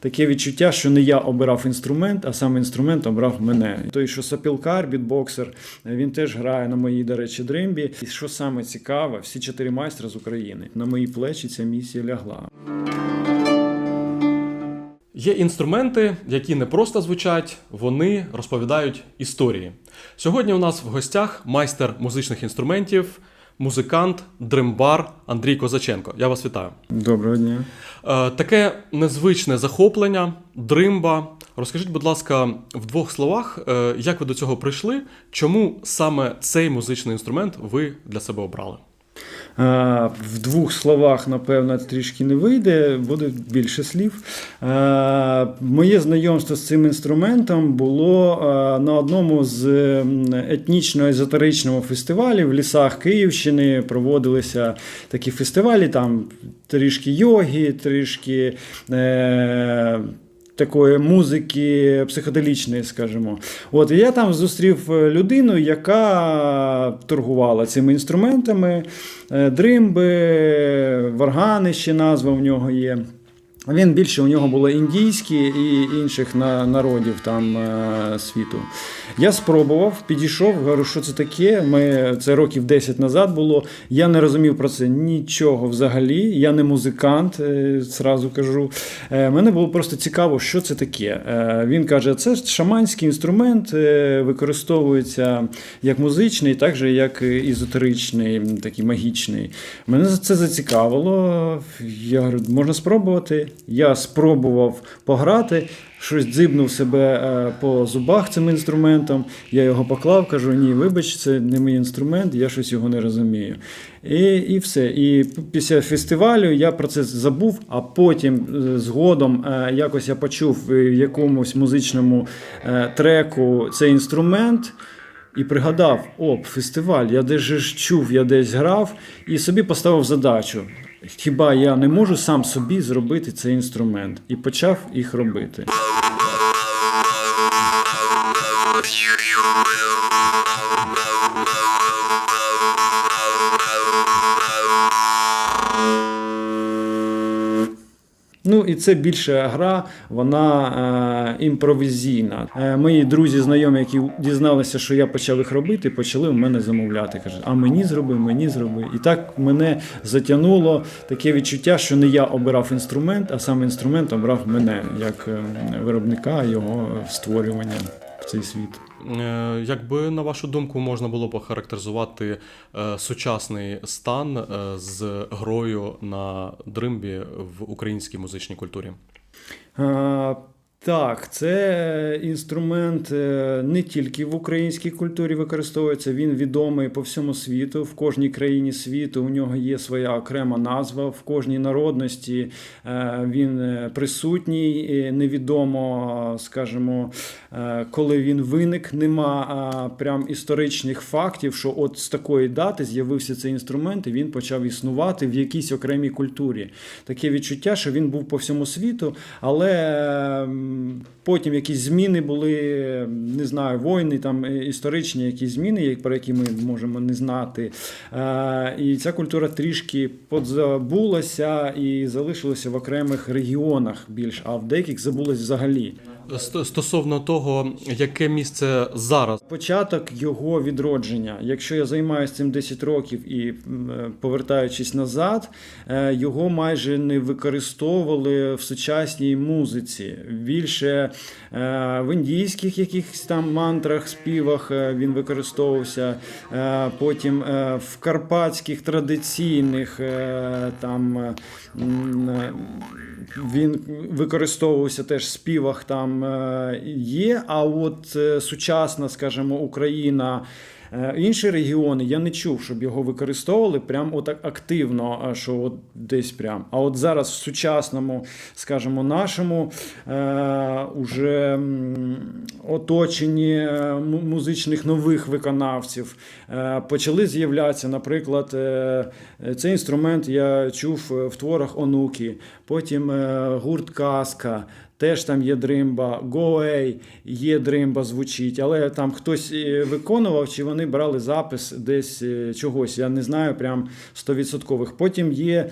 Таке відчуття, що не я обирав інструмент, а саме інструмент обрав мене. Той, що сапілкар, бітбоксер, він теж грає на моїй, до речі, дримбі. І що саме цікаве, всі чотири майстра з України. На мої плечі ця місія лягла. Є інструменти, які не просто звучать, вони розповідають історії. Сьогодні у нас в гостях майстер музичних інструментів, музикант, дримбар Андрій Козаченко. Я вас вітаю. Доброго дня. Е, таке незвичне захоплення, дримба. Розкажіть, будь ласка, в двох словах, е, як ви до цього прийшли? Чому саме цей музичний інструмент ви для себе обрали? Е, В двох словах, напевно, трішки не вийде, буде більше слів. Е, Моє знайомство з цим інструментом було е, на одному з етнічно-езотеричного фестивалів в лісах Київщини. Проводилися такі фестивалі, там трішки йоги, трішки. Такої музики психоделічної, скажімо. От і я там зустрів е, людину, яка торгувала цими інструментами, е, дримби, варгани ще назва в нього є. Він більше у нього було індійські і інших на- народів там е, світу. Я спробував, підійшов, говорю, що це таке. Ми, це років 10 назад було. Я не розумів про це нічого взагалі. Я не музикант, е, зразу кажу. Е, Мене було просто цікаво, що це таке. Е, Він каже, це шаманський інструмент, е, використовується як музичний, так же як і езотеричний, такий магічний. Мене це зацікавило. Я говорю, можна спробувати. Я спробував пограти, щось дзибнув себе е, по зубах цим інструментом. Я його поклав, кажу: ні, вибач, це не мій інструмент, я щось його не розумію. І, і все. І після фестивалю я про це забув, а потім е, згодом е, якось я почув в якомусь музичному треку цей інструмент. І пригадав, оп, фестиваль, я десь ж чув, я десь грав, і собі поставив задачу. Хіба я не можу сам собі зробити цей інструмент? І почав їх робити. І це більше гра, вона е, імпровізійна. Е, мої друзі, знайомі, які дізналися, що я почав їх робити, почали в мене замовляти. Кажуть, а мені зроби, мені зроби. І так мене затягнуло таке відчуття, що не я обирав інструмент, а сам інструмент обрав мене як е, виробника його створювання в цей світ. Е, Якби на вашу думку можна було похарактеризувати е, сучасний стан е, з грою на дримбі в українській музичній культурі? Так, це інструмент е, не тільки в українській культурі використовується, він відомий по всьому світу. В кожній країні світу у нього є своя окрема назва. В кожній народності е, він е, присутній. Невідомо, скажімо, е, коли він виник. Нема прям історичних фактів, що от з такої дати з'явився цей інструмент, і він почав існувати в якійсь окремій культурі. Таке відчуття, що він був по всьому світу, але потім якісь зміни були, не знаю, війни, там е, історичні якісь зміни, про які ми можемо не знати. Е, І ця культура трішки подзабулася і залишилася в окремих регіонах більш, а в деяких забулась взагалі. Ст- Стосовно того, яке місце зараз Початок його відродження. Якщо я займаюся цим 10 років і повертаючись назад, е, його майже не використовували в сучасній музиці. Більше е, в індійських якихось там мантрах, співах е, він використовувався. Потім в карпатських традиційних там він використовувався теж в співах там е, є. А от е, сучасна, скажімо, Україна. е, Інші регіони я не чув, щоб його використовували прям отак активно, що от десь прям. А от зараз в сучасному, скажімо, нашому е, уже оточенні музичних нових виконавців е, почали з'являтися, наприклад, е, цей інструмент я чув в творах онуки, потім е, гурт Казка. Теж там є дримба, Гоей є дримба, звучить, але там хтось е, виконував, чи вони брали запис десь е, чогось. Я не знаю, прям 100%. Потім є е,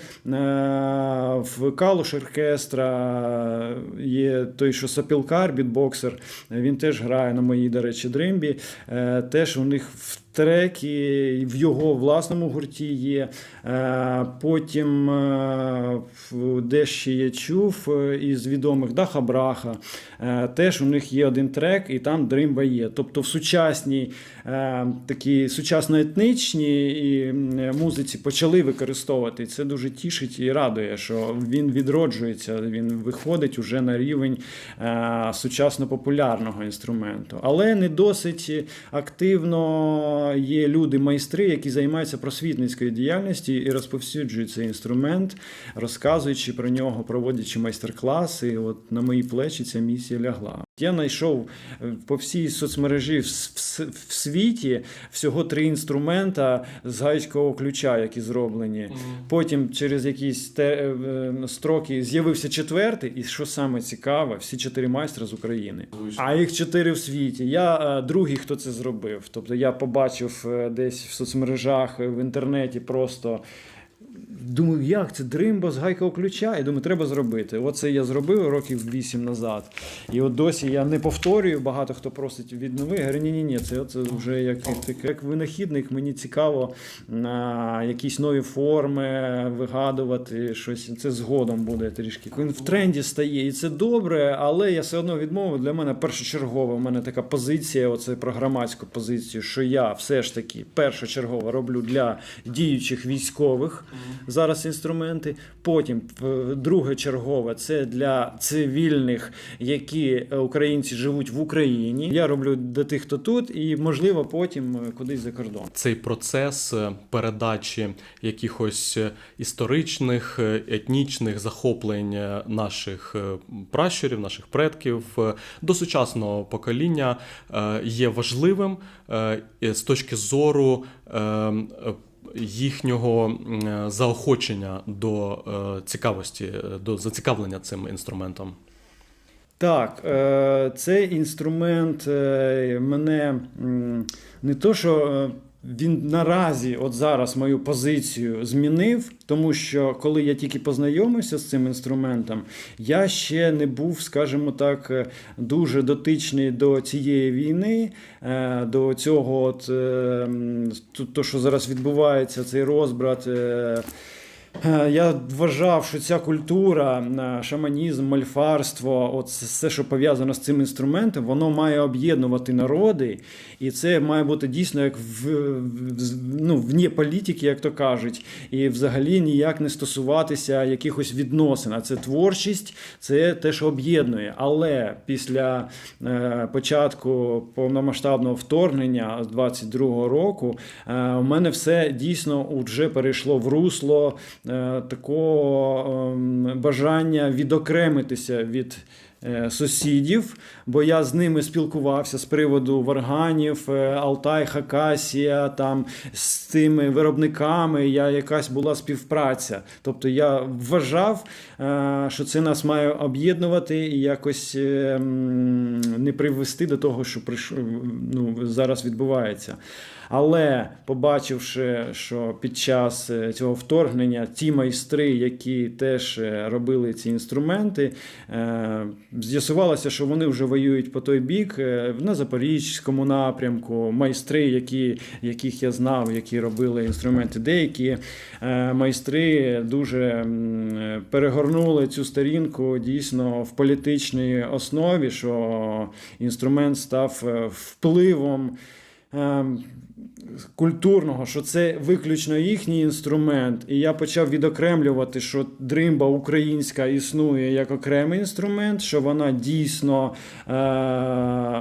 в Калуш оркестра, є той, що Сапілкар, бітбоксер, він теж грає на моїй, до речі, дримбі. Теж у них в треки в його власному гурті є. Е, Потім е, де ще я чув е, із відомих Даха Браха. Теж у них є один трек, і там дримба є. Тобто в сучасній такій сучасно-етнічній і, музиці почали використовувати. Це дуже тішить і радує, що він відроджується, він виходить уже на рівень сучасно популярного інструменту. Але не досить активно є люди, майстри, які займаються просвітницькою діяльністю і розповсюджують цей інструмент, розказуючи про нього, проводячи майстер-класи. От на мої плечі ця місія лягла. Я знайшов е, по всій соцмережі в, в, в світі всього три інструмента з гайського ключа, які зроблені. Потім через якісь те, е, е, строки з'явився четвертий, і що саме цікаве, всі чотири майстра з України. А їх чотири в світі. Я е, другий, хто це зробив. Тобто я побачив е, десь в соцмережах, в інтернеті просто. Думаю, як це дримба з гайкового ключа? І думаю, треба зробити. Оце я зробив років вісім назад. І от досі я не повторюю. Багато хто просить віднови. Я говорю, ні, ні, ні, це, це вже як, як, як винахідник. Мені цікаво на якісь нові форми вигадувати щось. Це згодом буде трішки. Він в тренді стає, і це добре, але я все одно відмовив. Для мене першочергово. У мене така позиція, оце про громадську позицію, що я все ж таки першочергово роблю для діючих військових зараз інструменти. Потім друге чергове це для цивільних, які е, українці живуть в Україні. Я роблю для тих, хто тут, і можливо потім е, кудись за кордон. Цей процес е, передачі якихось історичних, етнічних захоплень наших пращурів, наших предків до сучасного покоління є важливим з точки зору. Їхнього е, заохочення до е, цікавості, е, до зацікавлення цим інструментом. Так, цей інструмент мене не то, що він наразі, от зараз, мою позицію змінив, тому що коли я тільки познайомився з цим інструментом, я ще не був, скажімо так, е, дуже дотичний до цієї війни, е, до цього, от, е, то, що зараз відбувається, цей розбрат. Е, Я вважав, що ця культура, е, шаманізм, мальфарство, от все, що пов'язано з цим інструментом, воно має об'єднувати народи, і це має бути дійсно як в, ну, вне політики, як то кажуть, і взагалі ніяк не стосуватися якихось відносин. А це творчість, це те, що об'єднує. Але після е, початку повномасштабного вторгнення з 22-го року у мене все дійсно вже перейшло в русло такого ем, бажання відокремитися від. е, Сусідів, бо я з ними спілкувався з приводу варганів, е, Алтай, Хакасія, там з тими виробниками. Я якась була співпраця. Тобто я вважав, е, що це нас має об'єднувати і якось е, не привести до того, що ну, зараз відбувається. Але побачивши, що під час е, цього вторгнення ті майстри, які теж е, робили ці інструменти, е, з'ясувалося, що вони вже воюють по той бік на Запорізькому напрямку. Майстри, які, яких я знав, які робили інструменти, деякі майстри дуже перегорнули цю сторінку дійсно в політичній основі, що інструмент став впливом. ем, Культурного, що це виключно їхній інструмент, і я почав відокремлювати, що дримба українська існує як окремий інструмент, що вона дійсно е,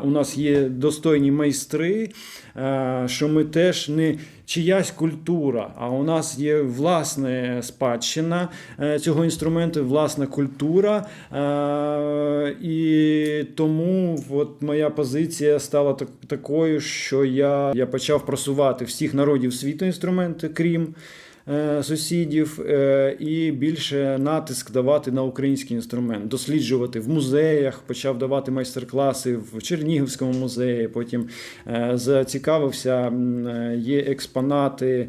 у нас є достойні майстри, е, що ми теж не чиясь культура, а у нас є власна спадщина е, цього інструменту, власна культура. Е, і тому от моя позиція стала так, такою, що я, я почав просувати всіх народів світу інструменти, крім сусідів е, і більше натиск давати на український інструмент, досліджувати в музеях, почав давати майстер-класи в Чернігівському музеї. Потім е, зацікавився, е, є експонати.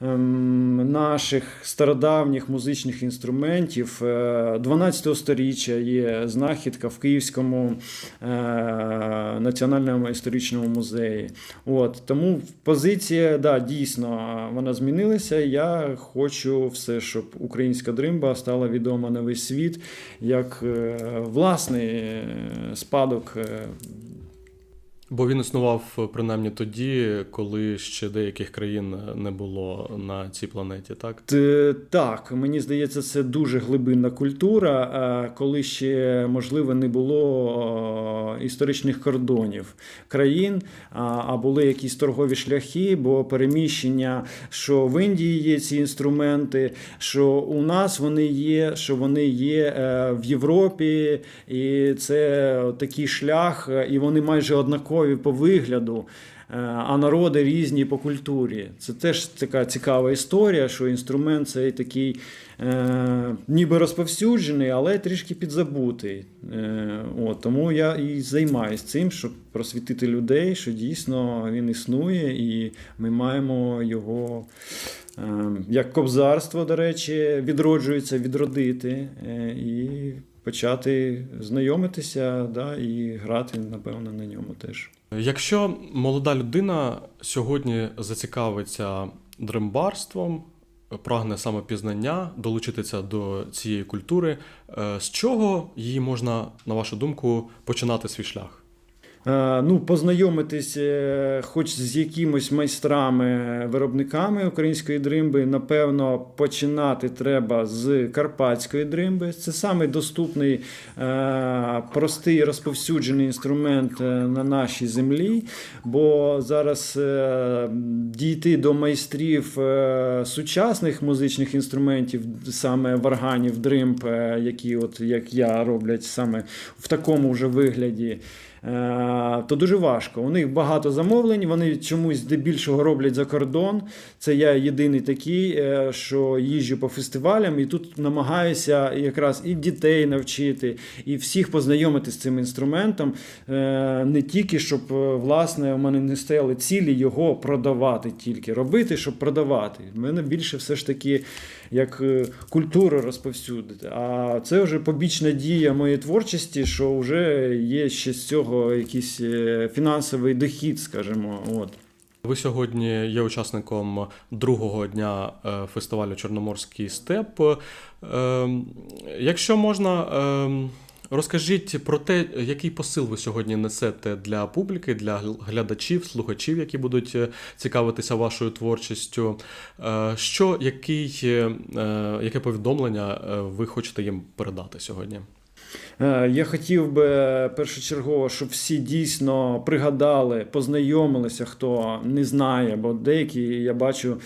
Ем, Наших стародавніх музичних інструментів Е, 12 століття є знахідка в Київському е, національному історичному музеї. От тому позиція, да, дійсно, вона змінилася. Я хочу все, щоб українська дримба стала відома на весь світ як е, власний е, спадок е, Бо він існував е, принаймні тоді, коли ще деяких країн не було на цій планеті, так? Т- Так, мені здається, це дуже глибинна культура, е, коли ще можливо не було е, історичних кордонів країн, а були якісь торгові шляхи, бо переміщення, що в Індії є ці інструменти, що у нас вони є, що вони є е, в Європі, і це такий шлях, е, і вони майже однакові по вигляду. Е, а народи різні по культурі. Це теж така цікава історія, що інструмент цей такий е, ніби розповсюджений, але трішки підзабутий. Е, от, тому я і займаюся цим, щоб просвітити людей, що дійсно він існує, і ми маємо його. е, Як кобзарство, до речі, відроджується, відродити е, і почати знайомитися да, і грати, напевно, на ньому теж. Якщо молода людина сьогодні зацікавиться дримбарством, прагне самопізнання, долучитися до цієї культури, е, з чого її можна, на вашу думку, починати свій шлях? Е, Ну, познайомитись е, хоч з якимось майстрами, виробниками української дримби, напевно, починати треба з карпатської дримби. Це самий доступний, е, простий розповсюджений інструмент на нашій землі. Бо зараз дійти до майстрів сучасних музичних інструментів, саме варганів, дримб, які, от як я роблять саме в такому вже вигляді. Е, то дуже важко. У них багато замовлень, вони чомусь здебільшого роблять за кордон. Це я єдиний такий, е, що їжджу по фестивалям і тут намагаюся якраз і дітей навчити, і всіх познайомити з цим інструментом. Е, Не тільки, щоб власне у мене не стояли цілі його продавати, тільки робити, щоб продавати. У мене більше все ж таки як культуру розповсюдити. А це вже побічна дія моєї творчості, що вже є ще з цього якийсь е, фінансовий дохід, скажімо. От. Ви сьогодні є учасником другого дня е, фестивалю Чорноморський степ. Ем, Якщо можна, ем, розкажіть про те, який посил ви сьогодні несете для публіки, для глядачів, слухачів, які будуть е, цікавитися вашою творчістю. Е, Що, який, е, яке повідомлення е, ви хочете їм передати сьогодні? Е, Я хотів би першочергово, щоб всі дійсно пригадали, познайомилися, хто не знає, бо деякі, я бачу,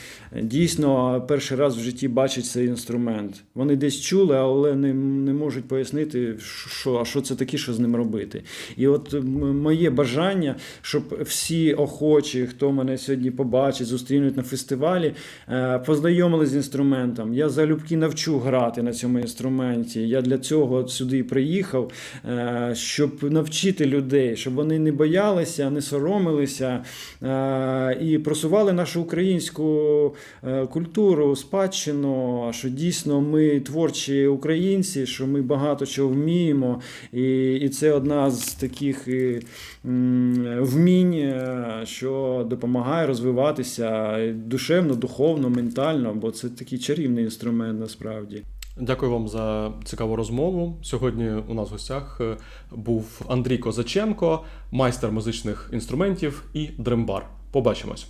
дійсно перший раз в житті бачать цей інструмент. Вони десь чули, але не, не можуть пояснити, що, що це таке, що з ним робити. І от моє бажання, щоб всі охочі, хто мене сьогодні побачить, зустрінуть на фестивалі, е, познайомилися з інструментом. Я залюбки навчу грати на цьому інструменті. Я для цього сюди і приїхав, е, щоб навчити людей, щоб вони не боялися, не соромилися е, і просували нашу українську е, культуру, спадщину, що дійсно ми творчі українці, що ми багато чого вміємо. І, і це одна з таких вмінь, що допомагає розвиватися душевно, духовно, ментально, бо це такий чарівний інструмент насправді. Дякую вам за цікаву розмову. Сьогодні у нас в гостях е, був Андрій Козаченко, майстер музичних інструментів і дрембар. Побачимось.